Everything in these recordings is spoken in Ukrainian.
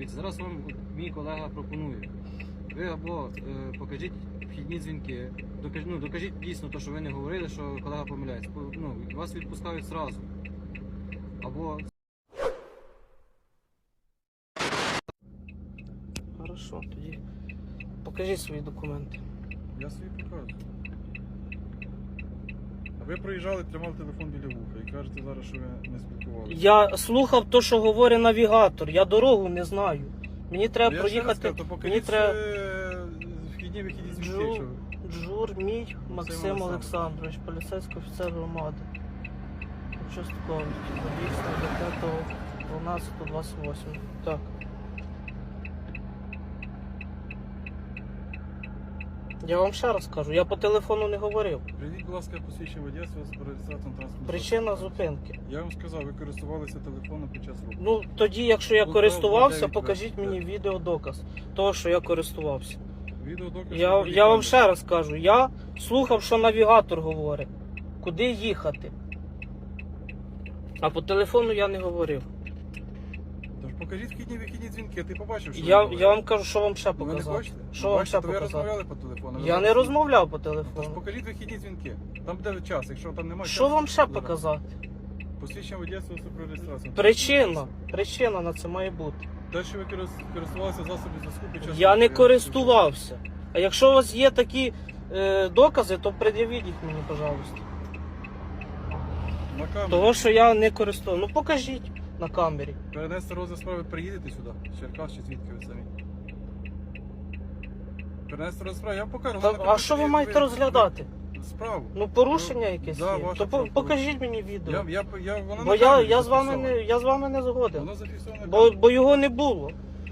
Дивіться, зараз вам мій колега пропонує. Ви або е, покажіть вхідні дзвінки, докажіть, ну, докажіть дійсно те, що ви не говорили, що колега помиляється. По- Ну, вас відпускають зразу. Або Хорошо, тоді. Покажіть свої документи. Я собі покажу. Ви проїжджали, тримали телефон біля вуха і кажете зараз, що ви не спілкувалися. Я слухав то, що говорить навігатор. Я дорогу не знаю. Мені треба Ну, Я ще раз проїхати. кажу, то Мені треба е, вхідні вихідні Джу- якщо ви- Джур мій Максим Олександрович. Олександрович, поліцейський офіцер громади. Участковий. Дійсно, до 12.28. Так. Я вам ще раз кажу, я по телефону не говорив. Прийдіть, будь ласка, посвідчення водія з реєстратором транспорту. Причина зупинки. Я вам сказав, ви користувалися телефоном під час руху. Ну тоді, якщо я користувався, покажіть дев'ять, мені відеодоказ того, що я користувався. Відеодоказ. Я, я вам ще раз кажу, я слухав, що навігатор говорить, куди їхати. А по телефону я не говорив. Покажіть вхідні вихідні дзвінки, ти побачив, що Я, ви я вам кажу, що вам ще Ну, Ви не показати. хочете? Що Ну, вам ще то ви показати? розмовляли по телефону. ви Я не розмовляв по Тож телефону. покажіть вихідні дзвінки. Там буде час, якщо там немає Що часу, вам ще показати? Посвідчення водія свого про реєстрацію. Причина. Причина на це має бути. Те, що ви корис- користувалися засобів зв'язку під час... Я не користувався. А якщо у вас є такі е, докази, то пред'явіть їх мені, пожалуйста. На камеру. Того, що я не користував. Ну покажіть на камері. Перенести розгляд справи, приїдете сюди, з Черкас чи звідки ви самі. Перенести розгляд справи, я вам покажу. Та, а що ви маєте розглядати? Справу. Ну порушення якесь Да, є. То по- покажіть мені відео. Я, я, я, воно Бо я, камері я, з вами зафіксовано. не, я з вами не згоден. Воно зафіксовано на Бо, камері. бо його не було.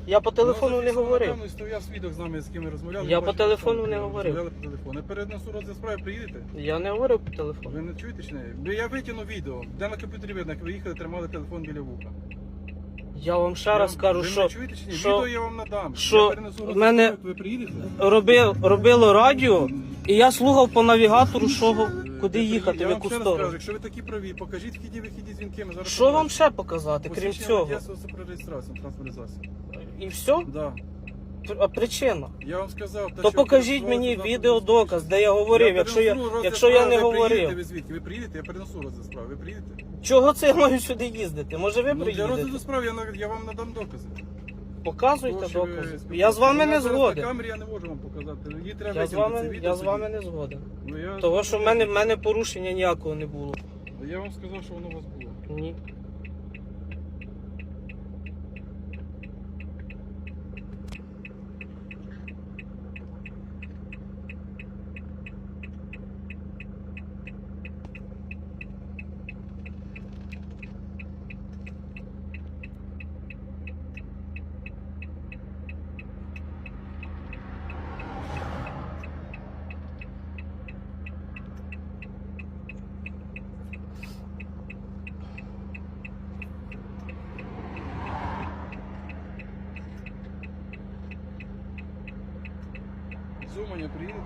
Я по телефону не говорив. Стояв свідок з нами, з ким ми розмовляли. Я по телефону не говорив. По телефону. Перенесу розгляд справи, приїдете? Я не говорив по телефону. Ви не чуєте чи? Бо Я витягну відео, де на комп'ютері видно, як ви їхали, тримали телефон біля вуха. Я вам ще Я раз кажу, ви що мене чуєте чи що- Відео я вам надам. що в мене- робив, робило радіо, і я слухав по навігатору, що, куди їхати, в яку сторону. Якщо ви такі праві, покажіть вхідні вихідні дзвінки. Ми зараз Що вам ще показати, крім цього? свого про реєстрацію транспортний засіб. І все? Да. А причина? Я вам сказав, те, То що покажіть мені користувалися відеодоказ, де я говорив, якщо я, перенесу розгляд якщо я справи, не ви приїдете, говорив. Ви звідки? Ви приїдете, я перенесу розгляд справи. Ви приїдете? Чого це я маю сюди їздити? Може ви Ну, для розгляду приїдете? справи я, на- я вам надам докази. Показуйте Того, що ви докази. Я з вами не згоден. На камері я не можу вам показати. Її треба Я з витягнути, це вами, відео я з тоді. вами не згоден. Ну, я, Того, що в мене, в мене порушення ніякого не було. Я вам сказав, що воно у вас було. Ні. Уманя приїдете?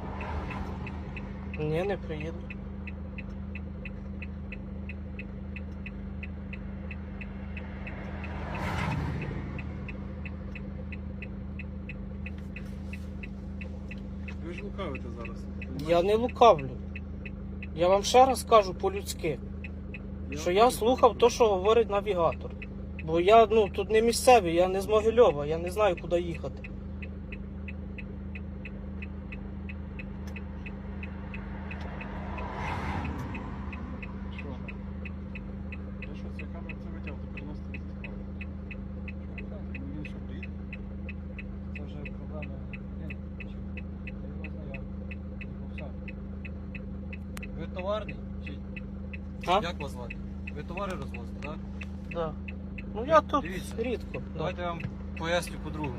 Ні, не приїду. Ви ж лукавите зараз. Я не лукавлю. Я вам ще раз кажу по-людськи, що я слухав то, що говорить навігатор. Бо я ну тут не місцевий, я не з Могильова, я не знаю, куди їхати. Що? Я що, це камера це витягти, переносити розгляд справи. Що ви кажете? Ну, він що, приїде? це вже проблема людини. Я його знайомий. Ви товарний? Чи А? як вас звати? Ви товари розвозите, так? Да. Ну я тут Дивіться. рідко. Давайте я вам поясню по-другому.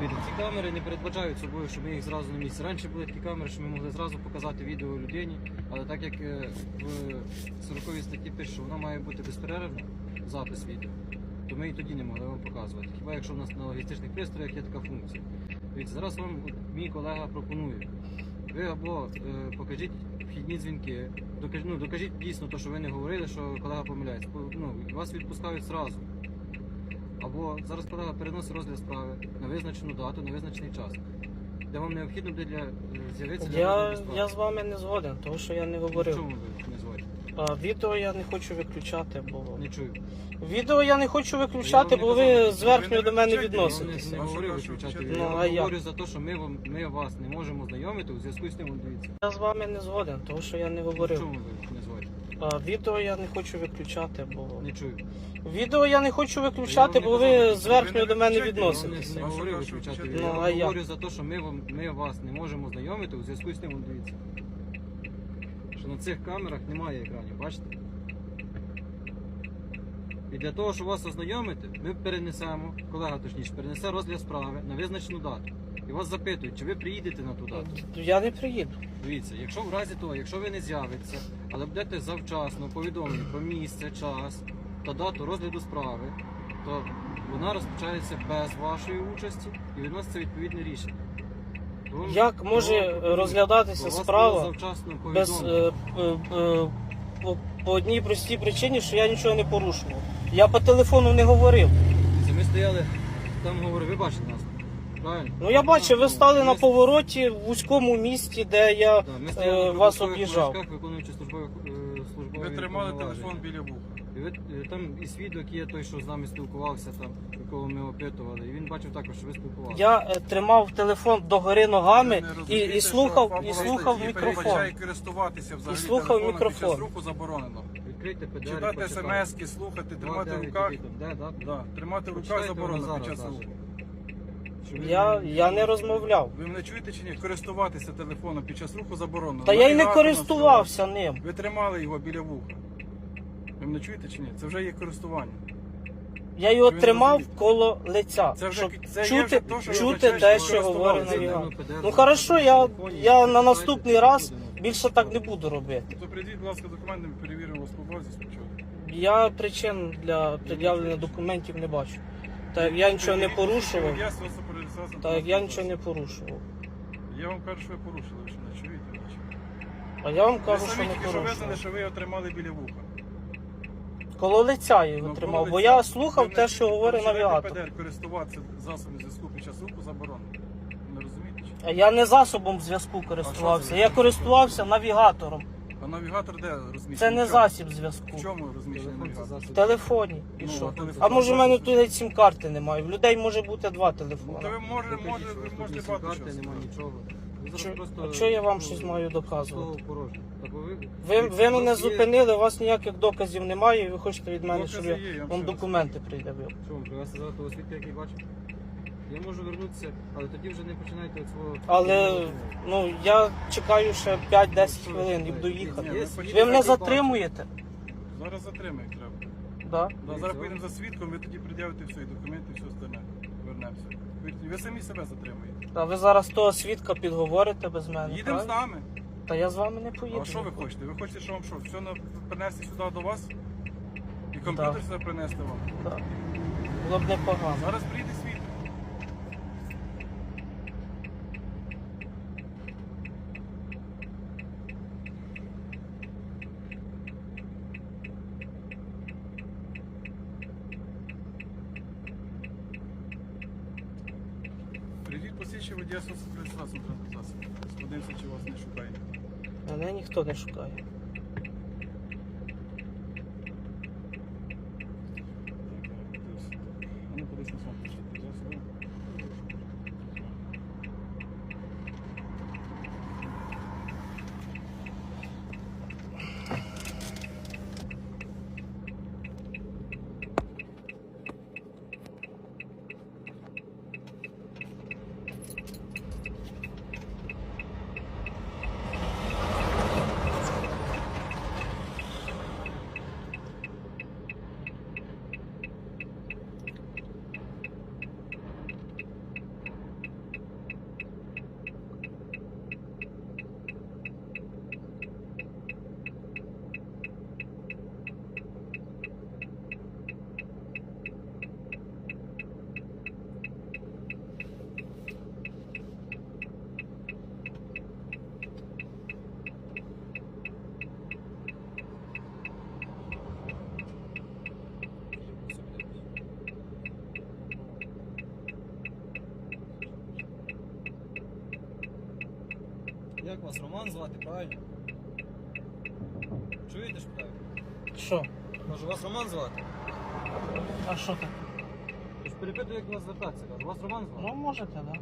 Дивіться, ці камери не передбачають собою, що ми їх зразу на місці. Раніше були такі камери, що ми могли зразу показати відео людині, але так як е, в 40 статті пише, що вона має бути безперервна, запис відео, то ми і тоді не могли вам показувати. Хіба якщо в нас на логістичних пристроях є така функція. Дивіться, зараз вам мій колега пропонує. Ви або е, покажіть вхідні дзвінки, докажіть, ну, докажіть дійсно те, що ви не говорили, що колега помиляється. По- Ну, вас відпускають зразу. Або зараз колега переносить розгляд справи на визначену дату, на визначений час. Де вам необхідно буде для е, з'явитися для Я, розгляду я з вами не згоден, тому що я не говорив. Чому ви? А, відео я не хочу виключати, бо Не чую. відео я не хочу виключати, Я вам бо не ви казав, зверхньо до мене виключайте, Я не, вашого виключати відео. Ну, Я як? говорю за те, що ми, вам, ми вас не можемо знайомити у зв'язку з тим, от дивіться. Я з вами не згоден, тому що я не говорив. Чому ви не зводите? А, відео я не хочу виключати, бо Не чую. відео я не хочу виключати, бо ви зверхньо до мене Я не, не що виключати відео. Ну, Я як? говорю за те, що ми, вам, ми вас не можемо знайомити у зв'язку з тим, от дивіться. Що на цих камерах немає екранів, бачите? І для того, щоб вас ознайомити, ми перенесемо, колега точніше, перенесе розгляд справи на визначену дату. І вас запитують, чи ви приїдете на ту дату. Я не приїду. Дивіться, якщо в разі того, якщо ви не з'явитеся, але будете завчасно повідомлені про місце, час та дату розгляду справи, то вона розпочається без вашої участі і відноситься відповідне рішення. Як може розглядатися справа без е, е, е, по, по одній простій причині, що я нічого не порушував. Я по телефону не говорив. Це Ми стояли, там говорили, ви бачите нас. Правильно? Ну я бачив, ви стали на повороті в вузькому місті, де я Да, ми е, стояли на вас об'їжджав. маячках, виконуючи службові, е, службові Ви тримали повноваження. телефон біля вуха. Е, там і свідок є той, що з нами спілкувався, там, якого ми опитували, і він бачив також, що ви спілкувалися. Я е, тримав телефон догори ногами і, і слухав, і слухав мікрофон. користуватися взагалі І слухав телефоном мікрофон. Під час руху заборонено. Відкрийте ПДР, Читати почитайте. смски, слухати, тримати в руках. де, да? Да, тримати в руках Почитайте заборонено воно під час зараз руху. Щоб ви Я, я не розмовляв. Ви мене чуєте чи ні? Користуватися телефоном під час руху заборонено. Та я й не Навігатор користувався ним. Ви тримали його біля вуха. Ви мене чуєте чи ні? Це вже є користування. Я його Ви тримав розумієте. коло лиця, Це вже- щоб це є чути, вже то, що чути означає, те, що що говорить користувалися. навігатор. Ну хорошо, я, я на наступний раз більше так не буду робити. То прийдіть, будь ласка, документи, ми перевіримо вас по базі спочатку. Я причин для пред'явлення документів не бачу. Так як я нічого не порушував, Я свідоцтво про реєстрацію так як я нічого не порушував. Я вам кажу, що ви порушили, ви що не чуєте? А я вам Ви кажу, що самі не тільки що визнали, порушував. що ви його тримали біля вуха. Коло лиця його Ну, тримав, бо я слухав те, що говорить навігатор. ПДР, користуватися засобами зв'язку під час руху заборонено. Не розумієте? чи? А Я не засобом зв'язку користувався, я користувався навігатором. А навігатор де розміщений? Це не В чому? засіб зв'язку. В чому розміщений навігатор? В телефоні. І Ну, що? а телефон А може в мене тут навіть сім-карти немає. В людей може бути два Ну, то телефони. ви може, може, що ви можете багато сім-карти, чого. сказати. нічого. А чого я вам ну, щось маю доказувати? ви, Ви, мене зупинили, у вас ніяких доказів немає, і ви хочете від мене, щоб я вам документи придавив. Що вам привезти того свідка, який бачив? Я можу вернутися, але тоді вже не починайте від свого. Але ну я чекаю ще 5-10 хвилин і буду їхати. Ви мене затримуєте? Зараз затримають треба. Да? Да, зараз поїдемо за свідком, ви тоді пред'явите все, і документи, і все остальне. Вернемося. Ви, ви самі себе затримуєте. А ви зараз того свідка підговорите без мене. Їдемо з правильно? нами. Та я з вами не поїду. А що ви хочете? Ви хочете, що вам що? Все на- принести сюди до вас? І комп'ютер Да. сюди принести вам? Так. Було б непогано. Зараз прийде посічі водія соцреєстрацію транспортації. Подивимося, чи вас не шукає. Мене ніхто не шукає. Роман звати? А що таке? Тож перепитую, як до вас звертатися. Кажу, вас Роман звати? Ну можете, так. Да.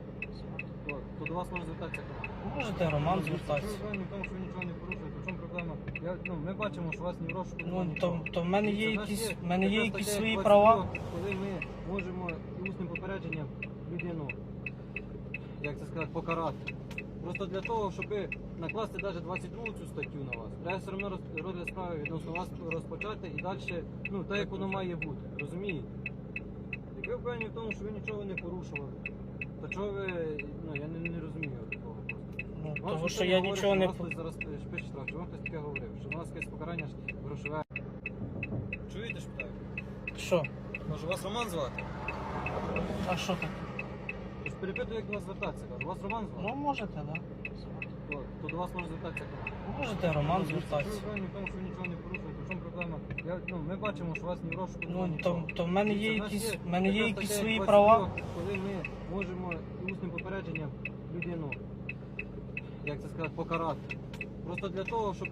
То, то до вас може звертатися команда. Можете Роман звертатися. Проблема в тому, що ви нічого не порушуєте. В чому проблема? Я, ну, ми бачимо, що у вас ні в розшуку, Ну немає то, нічого. то в мене є Дивіться, в нас якісь, в мене є така якісь стаття, свої 22, права. Коли ми можемо усним попередженням людину, як це сказати, покарати. Просто для того, щоб накласти навіть 22 цю статтю на вас, треба все одно роз- розгляд справи відносно вас розпочати і далі, ну, так як воно має бути. Розумієте? Як ви впевнені в тому, що ви нічого не порушували, то чого ви, ну, я не, не розумію такого просто. Ну, Вам ніхто що я говорить, нічого що не вас по- хтось зараз пише штраф, чи вам хтось таке говорив, що у нас якесь покарання ж грошове. Чуєте ж питаю? Що? Може вас Роман звати? А що таке? Тож перепитую, як до вас звертатися. Кажу, вас Роман звати? Ну можете, так. Да. То, до вас може звертатися команда. Можете Роман Ви звертатися. в тому, що нічого не порушуєте. В чому проблема? Я, ну, ми бачимо, що у вас ні в розшуку, немає Ну нічого. то, то в мене є Дивіться, якісь, в мене є якісь стаття, свої як права. 22, Коли ми можемо усним попередженням людину, як це сказати, покарати. Просто для того, щоб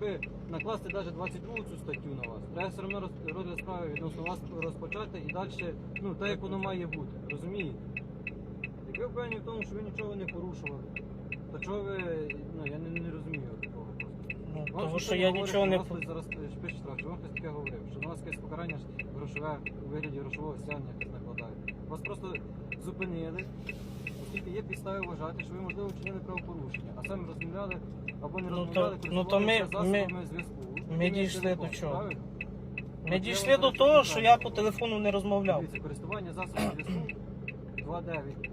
накласти навіть 22 цю статтю на вас, треба все одно роз- розгляд справи відносно вас розпочати і далі, ну, так як воно має бути. Розумієте? Як ви впевнені в тому, що ви нічого не порушували, то чого ви, ну, я не, не розумію такого просто. Ну, Вам ніхто що я говорить, нічого не вас хтось зараз пише штраф, що вам хтось таке говорив, що на вас якесь покарання ж грошове у вигляді грошового стягнення якось накладає. Вас просто зупинили, оскільки є підстави вважати, що ви можливо вчинили правопорушення, а саме розмовляли або не Ну, то- розмовляли, ну, то ми- користувалися засобами зв'язку. ми дійшли телефон, до чого? правильно? Ми дійшли до того, що я по телефону не розмовляв. Дивіться, користування засобами зв'язку 2.9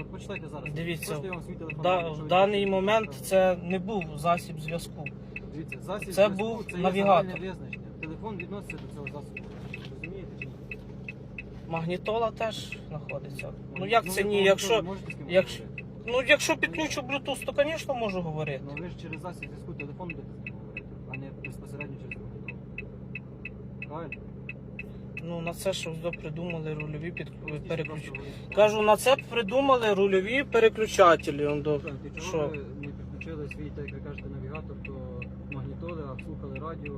От почитайте зараз. Дивіться, Хочете, я вам свій телефон Да, в даний момент це не був засіб зв'язку. Дивіться, засіб Це зв'язку був це є навігатор. загальне визначення. Телефон відноситься до цього засобу. Розумієте чи ні? Магнітола теж знаходиться. Ну як це ви ні? Якщо, можете з кимось якщо- говорити? ну, якщо підключу Bluetooth, то, звісно, можу говорити. Ну ви ж через засіб зв'язку телефон будете з ним говорити, а не безпосередньо через магнітолу. Правильно? Ну на це що вже придумали рульові під Простіше переключ... просто говорити. Кажу, на це придумали рульові переключателі. он до- Так, і що? ви не підключили свій, так як ви кажете, навігатор до магнітоли, а слухали радіо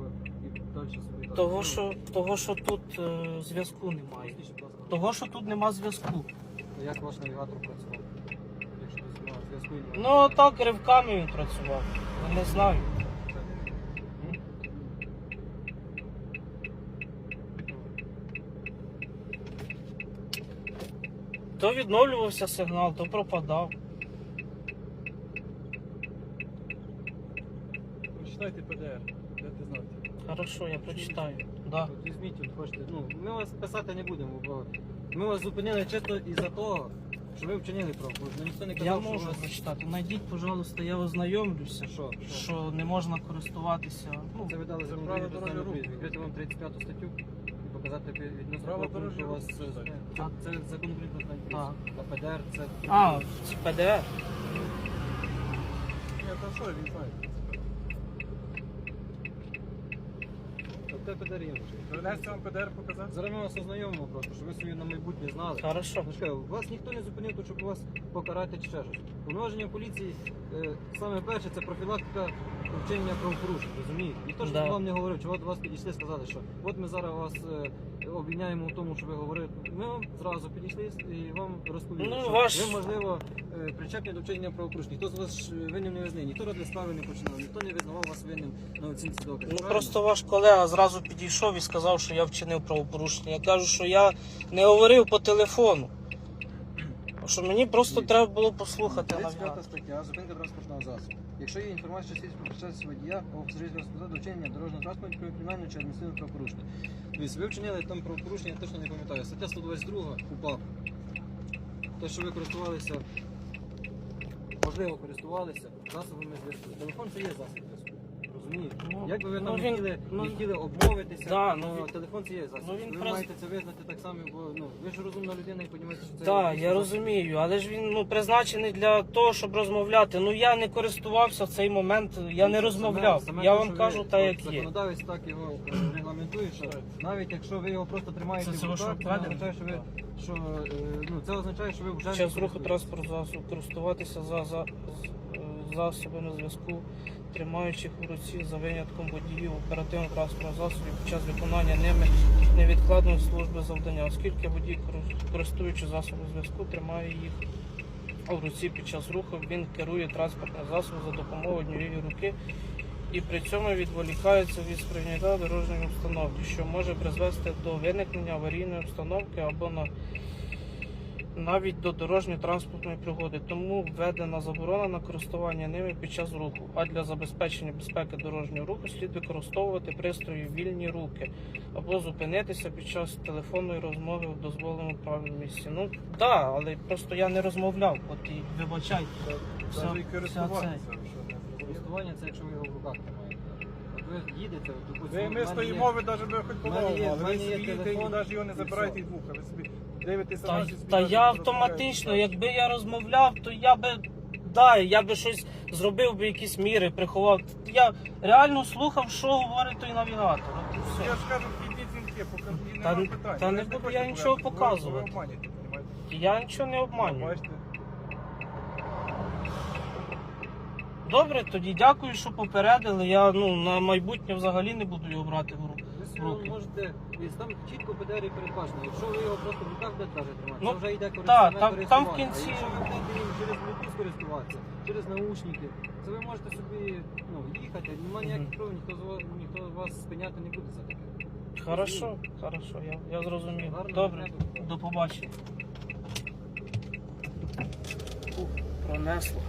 і далі собі так. Того, що, того, що тут е, зв'язку немає. простіше, будь ласка, Того, що тут нема зв'язку. То Як ваш навігатор працював? Якщо без нього зв'язку і немає? Ну так ривками він працював. Я не знаю. То відновлювався сигнал, то пропадав. Прочитайте ПДР, дайте знати. Хорошо, я прочитаю. Да. От Візьміть, от хочете. Ну, ми вас писати не будемо, бо ми вас зупинили чисто із-за того, що ви вчинили правопорушення. Ніхто не казав, Я що можу вас... прочитати. Найдіть, пожалуйста, я ознайомлюся, Що? що не можна користуватися. Ну, Це ви дали право України дорожнього руху. Відкрити вам 35 статтю показати відносно Право правопорушення дорожнього у вас. Це, це закон України про А ПДР це... а, це ПДР. Ні, та що, він знає. Тобто ПДР є вже. Доведеться вам ПДР показати? Зараз ми вас ознайомимо просто, щоб ви собі на майбутнє знали. Хорошо. Ну, ж вас ніхто не зупинив, тут, щоб вас покарати чи ще щось. Повноваження поліції е, саме перше це профілактика вчинення правопорушень, розумієте? Ніхто ж Да. вам не говорив, чи до вас підійшли, сказали, що от ми зараз вас е, обвиняємо в тому, що ви говорили. Ми вам зразу підійшли і вам розповіли, Ну, що ваш- ви, можливо, е, причетні до вчинення правопорушень. Ніхто з вас ж винним не визнає, ніхто розгляд справи не починав, ніхто не визнавав вас винним на оцінці доказів. Ну правильно? просто ваш колега зразу підійшов і сказав, що я вчинив правопорушення. Я кажу, що я не говорив по телефону. Що мені просто треба було послухати 35 навігатор. стаття зупинка транспортного засобу. Якщо є інформація, що свідчить про причетність водія або пасажирського до вчинення дорожнього транспорту про кримінальне чи адміністративне правопорушення. Тобто ви вчинили там правопорушення, я точно не пам'ятаю. Стаття 122 УПАП. Те, що ви користувалися, можливо, користувалися засобами зв'язку. Телефон це є засіб Розумієте? Ну, Як би ви там не хотіли, ну, не хотіли обмовитися, Да, ну, але він- телефон це є засіб. ну, він ви маєте це визнати так само, бо ну, ви ж розумна людина і розумієте, що це Так, я розумію, але ж він ну призначений для того, щоб розмовляти. Ну я не користувався в цей момент, я не розмовляв. саме Я те, вам що кажу ви- так, як є. Законодавець так його е, регламентує, що навіть якщо ви його просто тримаєте Це в руках, що це означає, що ви що е, ну це означає, що ви вже Час руху користуєтесь. транспорту засобу користуватися за, засобами зв'язку, тримаючих у руці за винятком водіїв оперативних транспортних засобів під час виконання ними невідкладної служби завдання, оскільки водій, користуючи засобами зв'язку, тримає їх у руці під час руху, він керує транспортним засобом за допомогою однієї руки і при цьому відволікається від сприйняття дорожньої обстановки, що може призвести до виникнення аварійної обстановки або на навіть до дорожньо-транспортної пригоди, тому введена заборона на користування ними під час руху. А для забезпечення безпеки дорожнього руху слід використовувати пристрої вільні руки або зупинитися під час телефонної розмови в дозволеному правильному місці. Ну так, да, але просто я не розмовляв. От і вибачайте. Вся- Навіть вся користуватися, це. не Користування це якщо ви його в руках тримаєте. От ви їдете, от, допустим, Ви, в ми мене стоїмо, є- ви навіть би хоч в мене помогли, є- але ви мене є собі їдете і телефон, навіть його не і забираєте все. від. Ви собі дивитеся Та, наші та я автоматично, якби я розмовляв, то я би. Да, я би щось зробив би якісь міри, приховав. Я реально слухав, що говорить той навігатор. От і все. Я ж кажу, підіть дзвінки, покажіть, Та- нема питань. та не буду я нічого показувати. Ви обманюєте, понімаєте? Я нічого не Ну, обманюю. Бачите? Добре, тоді дякую, що попередили. Я ну на майбутнє взагалі не буду його брати в руку. Ви руки. можете, дивіться, там чітко ПДРі передбачено. Якщо ви його просто в руках будете навіть тримати, Ну, це вже йде користування. там- там в користування. кінці- А якщо ви будете їм через Bluetooth користуватися, через наушники, то ви можете собі ну, їхати, немає ніяких прав, ніхто, з вас- ніхто вас спиняти не буде за таке. Хорошо, хорошо, я, я зрозумів. Гарного Добре, дня. до побачення. Ух, пронесло.